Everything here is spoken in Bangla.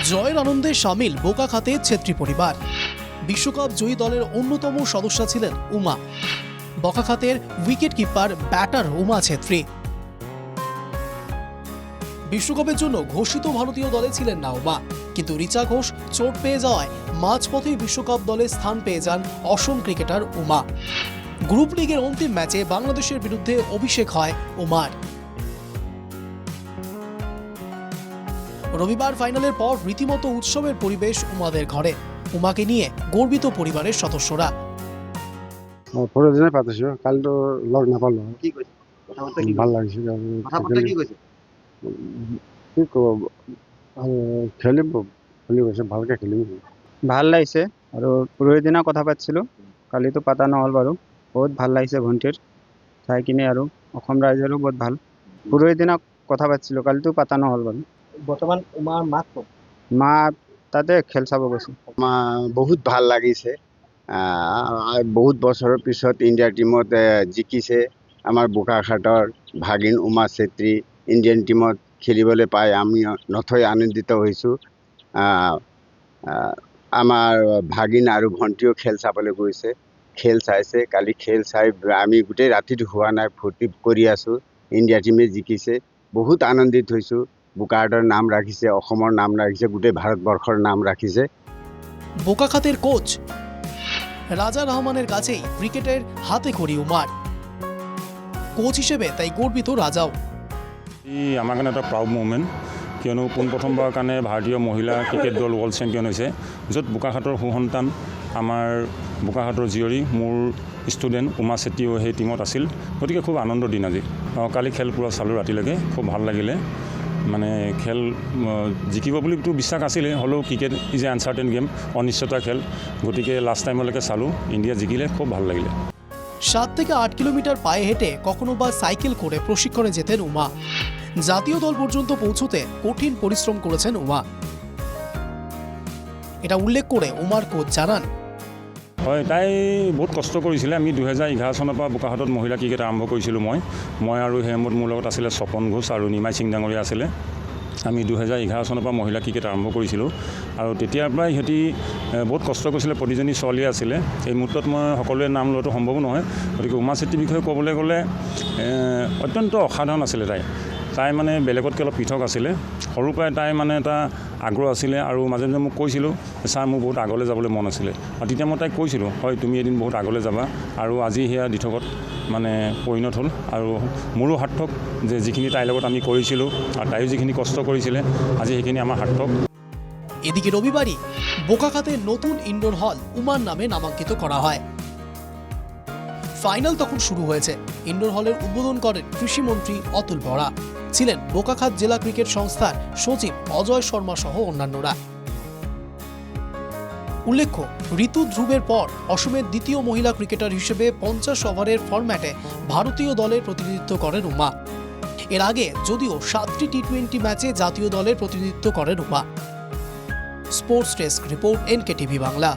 জয়ের আনন্দে সামিল বোকাখাতে ছেত্রী পরিবার। বিশ্বকাপ জয়ী দলের অন্যতম সদস্য ছিলেন Uma. বকাখাতের wicket keeper batter Uma Chhetri. বিশ্বকাপের জন্য ঘোষিত ভারতীয় দলে ছিলেন না উমা। কিন্তু রিচা ঘোষ চোট পেয়ে যাওয়ায় মাঝপথেই বিশ্বকাপ দলে স্থান পেয়ে যান অসম ক্রিকেটার উমা। গ্রুপ লিগের অন্তিম ম্যাচে বাংলাদেশের বিরুদ্ধে অভিষেক হয় উমার। রবিবার ফাইনালের পর রীতিমতো উৎসবের পরিবেশ উমাদের ঘরে। উমাকে নিয়ে গর্বিত পরিবারের সদস্যরা। পনেরো দিনে পাতিছো কালিতো লগ নাপালো কি কৈছে কথাবাৰ্তা কি ভালো কৈছে? লাগিছে কথা বাৰ্তা কি কৈছে কি কব খেলিম খেলি ভালকে খেলিম ভালো লাগিছে আৰু পৰহি দিনা কথা পাতিছিলোঁ কালিতো পাতা নহ'ল বাৰু বহুত ভালো লাগিছে ভণ্টিৰ চাই কিনে আৰু অসম ৰাইজৰো বহুত ভালো। পৰহি দিনা কথা পাতিছিলোঁ কালিতো পাতা নহ'ল বাৰু। বৰ্তমান উমাৰ মাক ক'ত? মা তাতে খেল চাব গৈছে। বহুত ভাল লাগিছে। বহুত বছৰৰ পিছত ইণ্ডিয়াৰ টিমত জিকিছে। আমাৰ বোকাখাটৰ ভাগিন উমা চেত্ৰী ইণ্ডিয়ান টিমত খেলিবলৈ পাই আমি নথৈ আনন্দিত হৈছোঁ। আমাৰ ভাগিন আৰু ভণ্টিও খেল চাবলৈ গৈছে। খেল চাইছে কালি খেল চাই আমি গোটেই ৰাতিটো হোৱা নাই ফূৰ্তি কৰি আছোঁ। ইণ্ডিয়া টিমে জিকিছে। বহুত আনন্দিত হৈছোঁ। বোকাখাটৰ নাম ৰাখিছে অসমৰ নাম ৰাখিছে গোটেই ভাৰতবৰ্ষৰ নাম ৰাখিছে। বোকাখাতের কোচ রাজা রহমানের কাছেই ক্রিকেটের হাতে খড়ি উমার। কোচ হিসেবে তাই গর্বিত রাজাও। ই আমাৰ কাৰণে এটা প্ৰাউড মুভমেণ্ট কিয়নো পোনপ্ৰথমবাৰৰ কাৰণে ভাৰতীয় মহিলা ক্ৰিকেট দল ৱৰ্ল্ড চেম্পিয়ন হৈছে য'ত বোকাখাটৰ সুসন্তান আমাৰ বোকাখাটৰ জীয়ৰী মোৰ ষ্টুডেণ্ট উমা চেত্ৰীও সেই টিমত আছিল। গতিকে খুব আনন্দৰ দিন আজি। অঁ, কালি খেল পূৰা চালোঁ ৰাতিলৈকে খুব ভালো লাগিলে। মানে খেল জিকিব বুলিতো বিশ্বাস আছিলে, হ'লেও cricket is a uncertain game অনিশ্চয়তাৰ খেল। গতিকে লাষ্ট টাইমলৈকে চালোঁ, ইণ্ডিয়া জিকিলে, খুব ভালো লাগিলে। সাত থেকে আট কিলোমিটার পায়ে হেঁটে কখনো বা সাইকেল করে প্রশিক্ষণে যেতেন উমা। জাতীয় দল পর্যন্ত পৌঁছতে কঠিন পরিশ্রম করেছেন উমা। এটা উল্লেখ করে উমার কোচ জানান হয় তাই বহুত কষ্ট কৰিছিলে। আমি দুহেজাৰ এঘাৰ চনৰ পৰা বোকাখাটত মহিলা ক্ৰিকেট আৰম্ভ কৰিছিলোঁ মই। মই আৰু সেই সময়ত মোৰ লগত আছিলে স্বপন ঘোষ আৰু নিমাই সিং ডাঙৰীয়া আছিলে। আমি দুহেজাৰ এঘাৰ চনৰ পৰা মহিলা ক্ৰিকেট আৰম্ভ কৰিছিলোঁ। আৰু তেতিয়াৰ পৰাই সিহঁতি বহুত কষ্ট কৰিছিলে। প্ৰতিজনী ছোৱালীয়ে আছিলে। এই মুহূৰ্তত মই সকলোৱে নাম লোৱাটো সম্ভৱ নহয়। গতিকে উমা চেত্ৰীৰ বিষয়ে ক'বলৈ গ'লে অত্যন্ত অসাধাৰণ আছিলে তাই। তাই মানে বেলেগতকৈ অলপ পৃথক আছিলে। সৰুৰ পৰাই তাই মানে এটা আগ্ৰহ আছিলে আৰু মাজে মাজে মোক কৈছিলোঁ ছাৰ, মোৰ বহুত আগলৈ যাবলৈ মন আছিলে। আৰু তেতিয়া মই তাইক কৈছিলোঁ, হয়, তুমি এদিন বহুত আগলৈ যাবা। আৰু আজি সেয়া দিঠকত মানে পৰিণত হ'ল। আৰু মোৰো সাৰ্থক যে, যিখিনি তাইৰ লগত আমি কৰিছিলোঁ আৰু তাইও যিখিনি কষ্ট কৰিছিলে, আজি সেইখিনি আমাৰ সাৰ্থক। এদিকে রবিবারই বোকাখাতে নতুন ইনডোর হল উমার নামে নামাঙ্কিত করা হয়। ফাইনাল তখন শুরু হয়েছে। ইনডোর হলের উদ্বোধন করেন কৃষিমন্ত্রী অতুল বরা ছিলেন বোকাখাত জেলা ক্রিকেট সংস্থার সচিব অজয় শর্মা সহ অন্যান্যরা। উল্লেখ্য, ঋতু ধ্রুবের পর অসমের দ্বিতীয় মহিলা ক্রিকেটার হিসেবে পঞ্চাশ ওভারের ফরম্যাটে ভারতীয় দলের প্রতিনিধিত্ব করেন উমা। এর আগে যদিও সাতটি টি টোয়েন্টি ম্যাচে জাতীয় দলের প্রতিনিধিত্ব করেন Uma. Sports desk report NK TV Bangla.